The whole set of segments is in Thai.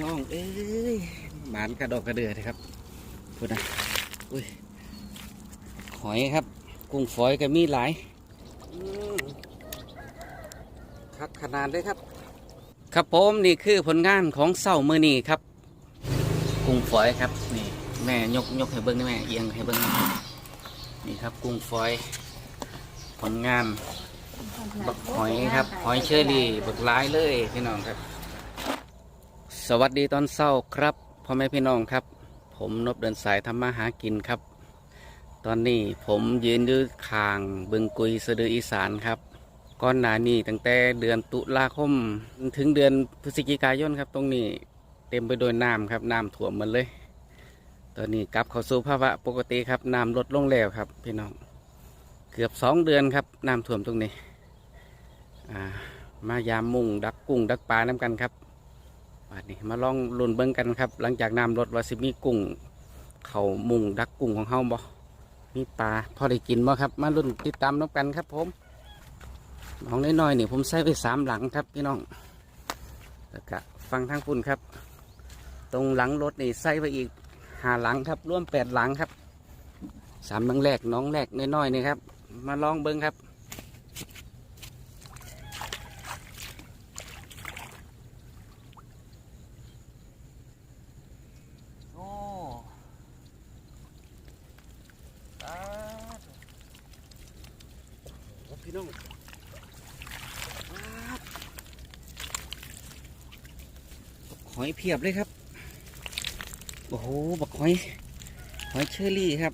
น้องเอ้ยหมานกระดอกกระเดือเลยครับพูดนะอุ้ยหอยครับ กุ้งฝอยก็มีหลายครับขนาดเลยครับ ครับผมนี่คือผลงานของเศร้ามือนี่ครับ กุ้งฝอยครับนี่แม่ยกยกให้เบิ้งได้แม่เอียงให้เบิ้งน,นี่ครับกุ้งฝอย ผลงานบักหอยครับ หอยเชอรี่บักหลายเลยพี่น้องครับ สวัสดีตอนเช้าครับพ่อแม่พี่น้องครับ ผมนบเดินสายทำมาหากินครับ ตอนนี้ผมยืนอยู่คางบึงกุยสะดืออีสานครับก่อนหน้านี้ตั้งแต่เดือนตุลาคม ถึงเดือนพฤศจิกายนครับ ตรงนี้เต็มไปด้วยน้ำครับน้ำท่วมหมดเลย ตอนนี้กลับเข้าสู่ภาวะปกติครับน้ำลดลงแล้วครับ พี่น้องเกือบสองเดือนครับน้ำท่วมตรงนี้ามายามมุ่งดักกุ้งดักปลาน้ำกันครับ บาดนี้มาลองลุ้นเบิ้งกันครับ หลังจากน้ำลดว่าสิมีกุ้ง เขามุงดักกุ้งของเฮาบ่มีปลาพอได้กินบ่ครับ มาลุ้นติดตามน้ำกันครับผมของน้อยๆนี่ผมใส่ไปสามหลังครับพี่น้องแล้วก็ฟังทางคุณครับ ตรงหลังรถนี่ใส่ไปอีกหาหลังครับร่วมแปดหลังครับสามหลังแรกน้องแรกน้อยๆนี่ครับ มาลองเบิ้งครับ โอ้ตาดโอ้พี่น้องว้าวบัก หอยเพียบเลยครับ โอ้โห บักหอย หอยเชอรี่ครับ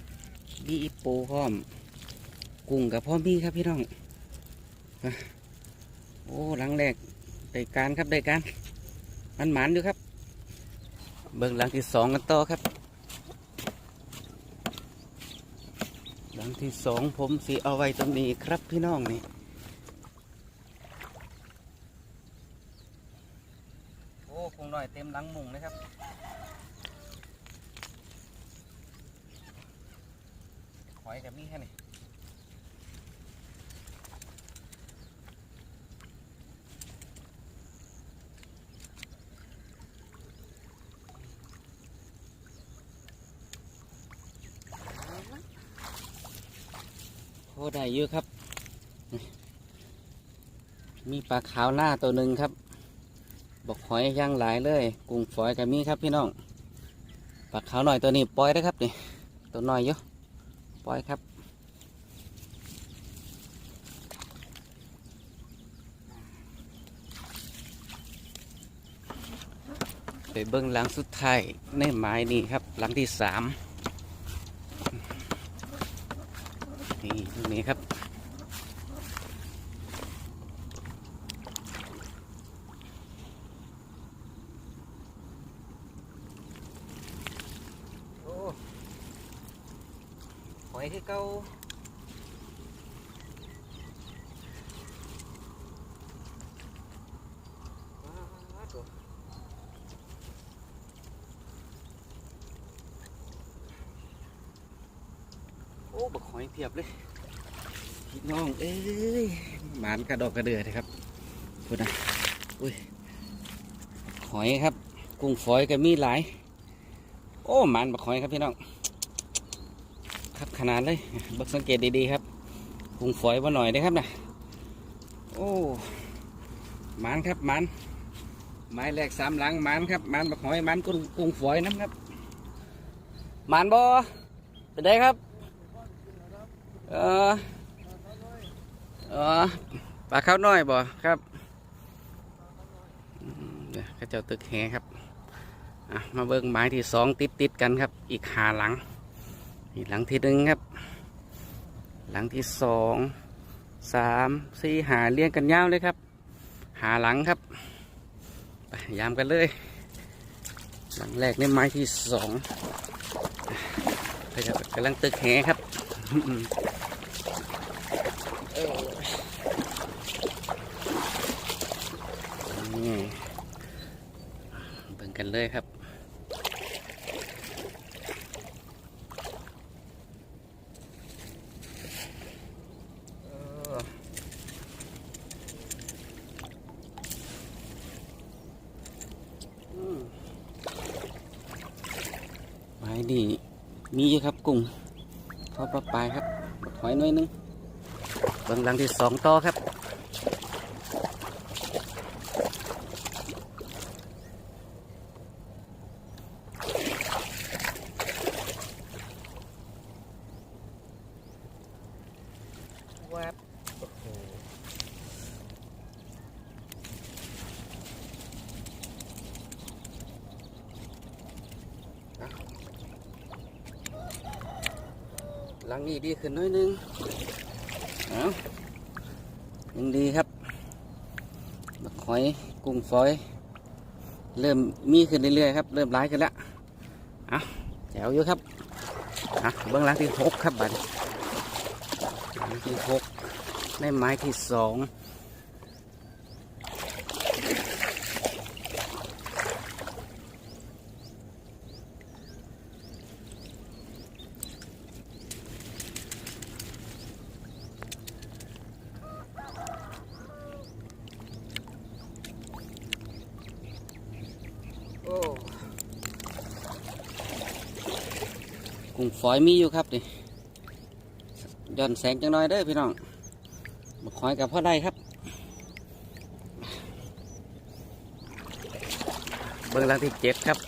มีอีโปพร้อม กุ้งกับพ่อมี่ครับพี่น้อง โอ้หลังแรกได้การครับได้การมันหมานอยู่ครับ เบื้องหลังที่สองกันต่อครับ หลังที่สองผมสีเอาไว้ตรงนี้ครับพี่น้องนี่ โอ้ คงหน่อยเต็มหลังมุงเลยครับหอยกับนี่แค่นี้โอ้ได้เยอะครับ มีปลาขาวหน้าตัวหนึ่งครับ บอกหอยย่างหลายเลยกุ้งฝอยกับมีครับพี่น้องปลาขาวหน่อยตัวนี้ปล่อยได้ครับนี่ตัวน้อยเยอะปล่อยครับไปเบิ้งหลังสุดท้ายในไม้นี่ครับหลังที่สามนี่ตรงนี้ครับ โอ้หอย คือเก่าโอ้บักหอยเพียบเลยพี่น้องเอ้ยหมานกระดอกกระเดือเลยครับพูดนะอุ้ยหอยครับ กุ้งฝอยก็มีหลาย โอ้หมันบักหอยครับพี่น้อง ขนาดเลยบักสังเกตดีๆครับพุงฝอยมาหน่อยได้ครับนะโอ้หมันครับหมันไม้แรกสามหลังหมันครับหมันบักหอยหมันกุ้งกุ้งฝอยน้ำครับหมันบ่เป็นไงครับเออเออปลาข้าวน้อยบ่ครับเดี๋ยวเจ้าตึกแหครับมาเบิ่งไม้ที่สองติดติดๆกันครับ อีกหาหลัง นี่หลังที่หนึ่งครับ หลังที่สองสามสี่หาเรียงกันยาวเลยครับ หาหลังครับไปยามกันเลย หลังแรกในไม้ที่สองก็จะกำลังตึกแหครับเออนี่เบิ่งกันเลยครับ นี่มีอยู่ครับกุ้งพอประปลายครับหอยน้อยนึงเบื้องหลังที่สองต่อครับวับโอ้โหอะ หลังนี้ดีขึ้นน้อยนึงเอายังดีครับบักหอยกุ้งฝอย เริ่มมีขึ้นเรื่อยๆครับ เริ่มร้ายขึ้นแล้วเอาแจวเยอะครับอะเบื้องหลังที่หกครับบัดนี้ไม้ที่หกได้ไม้ที่สอง กุ้งฝอยมีอยู่ครับนี่ย้อนแสงจังน้อยเด้อพี่น้องมาคอยกับพ่อได้ครับ เบื้องหลังที่เจ็ดครับ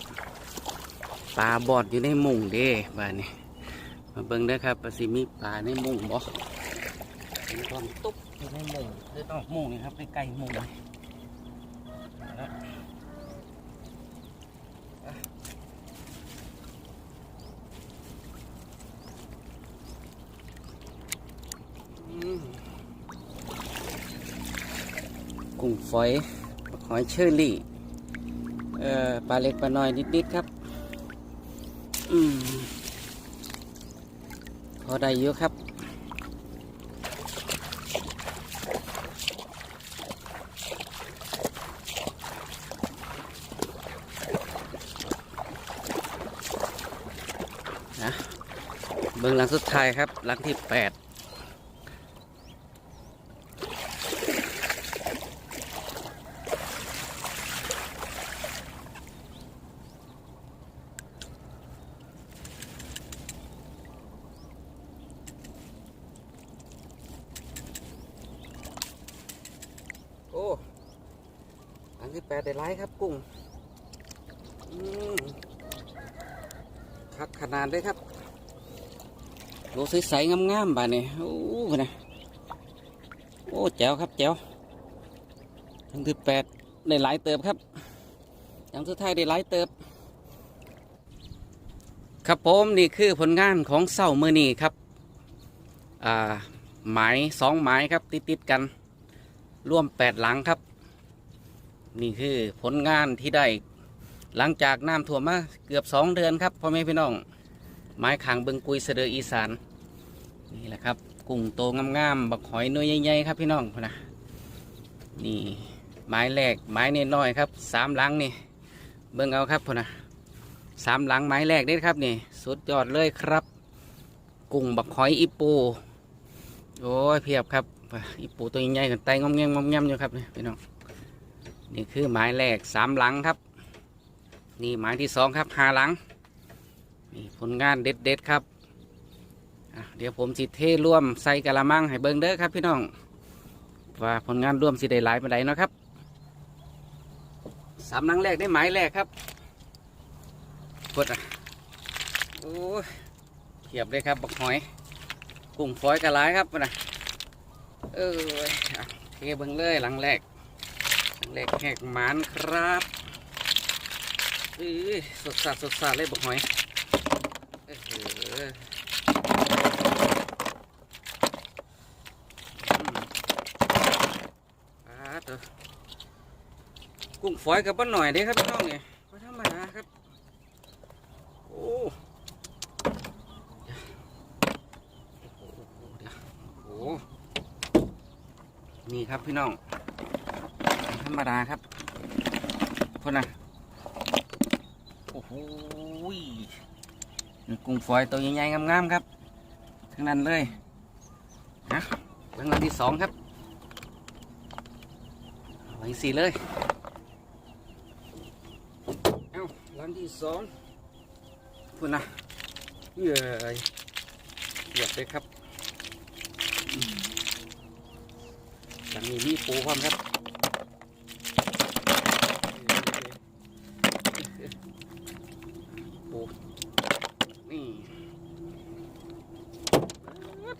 ปลาบอดอยู่ในมุ้งเด้บ้านนี้มาเบิ่งเด้อครับปลาซิมีปลาในมุ้งบ่เป็นตอนตุ๊บอยู่ในมุ้งเด้อต้องมุ้งนี่ครับใกล้ๆมุ้งนี่มาแล้วอะอืมกุ้ง ฝอยหอยเชอรี่เอ่อปลาเล็กปลาน้อยนิดๆครับอืมพอได้เยอะครับนะเบื้องหลังสุดท้ายครับ หลังที่แปด โอ้อันที่แปดได้ไลายครับกุ้งคักขนาดเลยครับโลใสๆงามๆบานี่โอ้นะโอ้แจ๋วครับแจ๋วอันที่แปดได้หลายเติบครับอย่างสุดท้ายได้หลายเติบ ครับผมนี่คือผลงานของเศร้ามือนีครับ อ่าหมายสองหมายครับติดๆกัน ร่วมแปดหลังครับ นี่คือผลงานที่ได้หลังจากน้ำท่วมมาเกือบสองเดือนครับพ่อแม่พี่น้อง ไม้ขางเบิงกุยเสดออีสานนี่แหละครับ กุ้งโตงามๆบักหอยน้อยใหญ่ๆครับพี่น้องนนะนี่ไม้แรกไม้น้อยๆครับสามหลังนี่เบิ่งเอาครับพุ่นนะสามหลังไม้แรกนี่ครับนี่สุดยอดเลยครับ กุ้งบักหอยอีปูโอ้ยเพียบครับ อีปูตัวใหญ่ๆกันไตงอมแงมงอมแงมอยู่ครับนี่พี่น้องนี่คือไม้แรกสามหลังครับ นี่ไม้ที่สองครับห้าหลังนี่ผลงานเด็ดๆครับเดี๋ยวผมสิเทร่วมใส่กะละมังให้เบิ่งเด้อครับพี่น้องว่าผลงานร่วมสิได้หลายปานใดเนาะครับสามหลังแรกได้ไม้แรกครับกดอะโอ้ยเทียบเลยครับบักหอย กุ้งฝอยกระไรครับนะ เออเทเบิ่งเลยหลังแรกหลังแรกแหกหมานครับเอ้ยสดสาดสดสาดเลยบักหอยเออหืออืมอ่าเถอะกุ้งฝอยกับบ้าหน่อยเด้ครับพี่น้องเนี่ยไม่ธรรมดาครับ โอ้ โอ้ นี่ครับพี่น้องธรรมดาครับพ่นนะโอ้โหกุ้งฝอยตัวใหญ่ๆงามๆครับทั้งนั้นเลยนะรางวัลที่สองครับรางวัลที่สี่เลยเอ้ารางวัลที่สองพุ่นนะเย้ยหยียบเลยครับอืม หลังนี้มีปูพร้อมครับปูนี่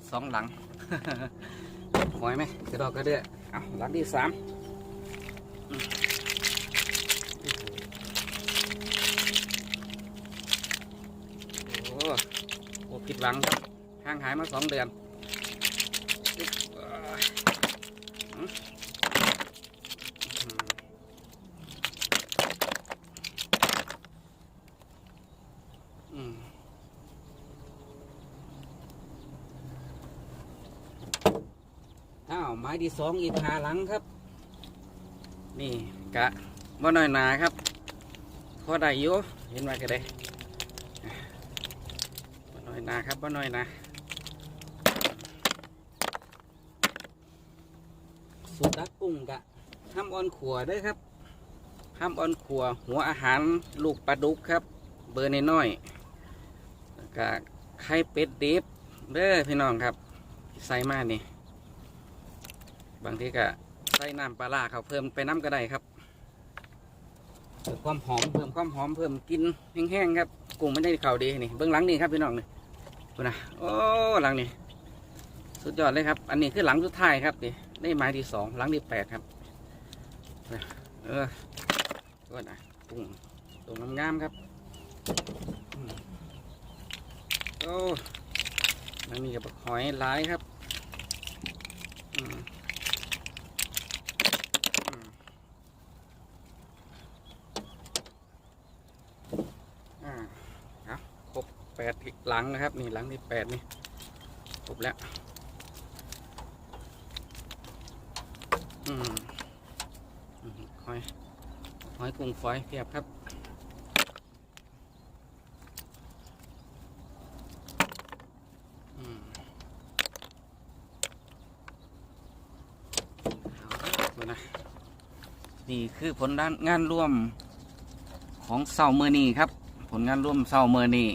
สองหลังหอยไหมกระดอกกระเดือเอาหลังที่สามอืมโอ้โหผิดหวังครับห่างหายมาสองเดือนอึ๊บเอ้ยอืมอืมอืม อ้าว ไม้ที่สองอีกหาหลังครับ นี่กะบ่น้อยหนาครับพอได้อยู่เห็นว่าก็ได้บ่น้อยหนาครับบ่น้อยหนาสูตรดักกุ้งกะห้ามอ่อนขัวด้วยครับห้ามอ่อนขัว หัวอาหารลูกปลาดุกครับ เบอร์นน้อยกะไข่เป็ดดิบเด้อพี่น้องครับ ใส่มานี่ บางทีก็ใส่น้ำปลาร้าเขาเพิ่มไปน้ำก็ได้ครับเพิ่มความหอมเพิ่มความหอมเพิ่มกินแห้งๆครับกุ้งไม่ได้เข่าดีนี่เบื้องหลังนี่ครับพี่น้องนี่ดูนะโอ้หลังนี่สุดยอดเลยครับ อันนี้คือหลังสุดท้ายครับนี่ได้ไม้ที่สองหลังที่แปดครับเออก็นะกุ้งตัวงามๆครับโอ้หลังนี้กับหอยหลายครับอืม อืมอ่าครับครบแปด หลังนะครับนี่หลังที่แปดนี่ครบแล้วอืมอืมหอยหอยกุ้งฝอยเพียบครับนะนี่คือผลด้านงานร่วมของเสาเมอร์นีครับ ผลงานร่วมเสาเมอร์นี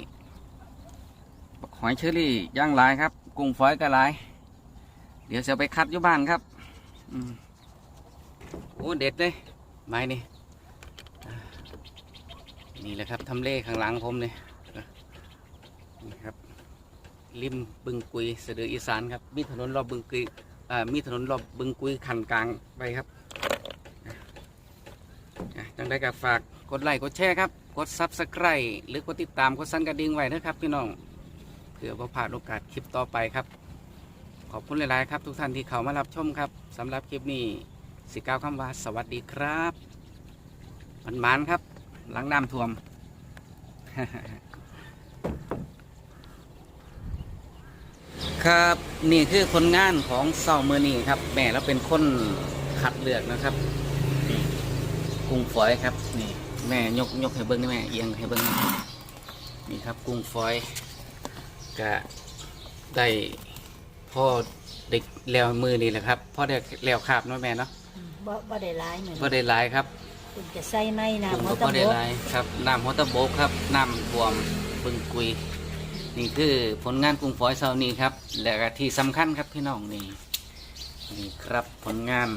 หอยเชอรี่ย่างลายครับ กุ้งฝอยก็ลาย เดี๋ยวจะไปคัดอยู่บ้านครับโอ้เด็ดเลยไม้นี่นี่แหละครับทำเลข้างหลังผมเนี่ยนี่ครับริมบึงกุยเสดืออีสานครับ มีถนนรอบบึงกุยอ่ามีถนนรอบบึงกุยขันกลางไปครับอะจังได้ก็ฝากกดไลค์กดแชร์ครับ กดซับสไครต์หรือกดติดตามกดสั่นกระดิ่งไว้นะครับพี่น้อง เพื่อว่าพลาดโอกาสคลิปต่อไปครับ ขอบคุณหลาย ๆ ครับ ทุกท่านที่เข้ามารับชมครับสำหรับคลิปนี้สิกล่าวคำว่าสวัสดีครับมันมานครับ หลังน้ำท่วมครับนี่คือผลงานของเซาเมอร์นี่ครับ แม่เราเป็นคนคัดเลือกนะครับกุ้งฝอยครับ นี่ แม่ยกยกให้เบิ้งได้แม่เอียงให้เบิ้งนี่ครับ กุ้งฝอย ก็ได้พ่อเด็กแล้วมือนี่แหละครับพ่อได้แล้วคาบเนาะแม่เนาะบ่บ่ได้ร้ายเหมือนพ่อได้หลายครับคุณจะใส่ไม้น้ำกุ้งมก็อพ่อตะได้บกหลายครับน้ำหัวตะโบกครับน้ำบวมบึงกุย นี่คือผลงานกุ้งฝอยเซานี้ครับ และก็ที่สำคัญครับพี่น้องนี่นี่ครับผลงาน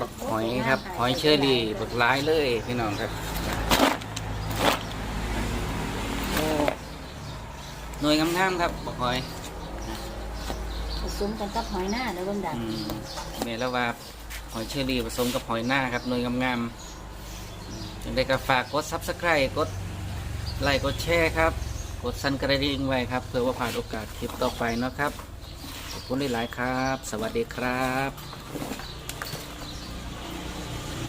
บักหอยครับหอยเชอรี่บักหลายเลยพี่น้องครับโอ้ หน่วยงามๆครับบักหอยผสมกันกับหอยหน้าแล้วเบิ่งดังอืมเมแล้วว่าหอยเชอรี่ผสมกับหอยหน้าครับหน่วยงามๆยังได้ก็ฝากกดซับสไครต์กดไลค์กดแชร์ครับ กดสั่นกระดิ่งไว้ครับ เพื่อว่าผ่านโอกาสคลิปต่อไปเนาะครับ ขอบคุณหลายๆครับ สวัสดีครับ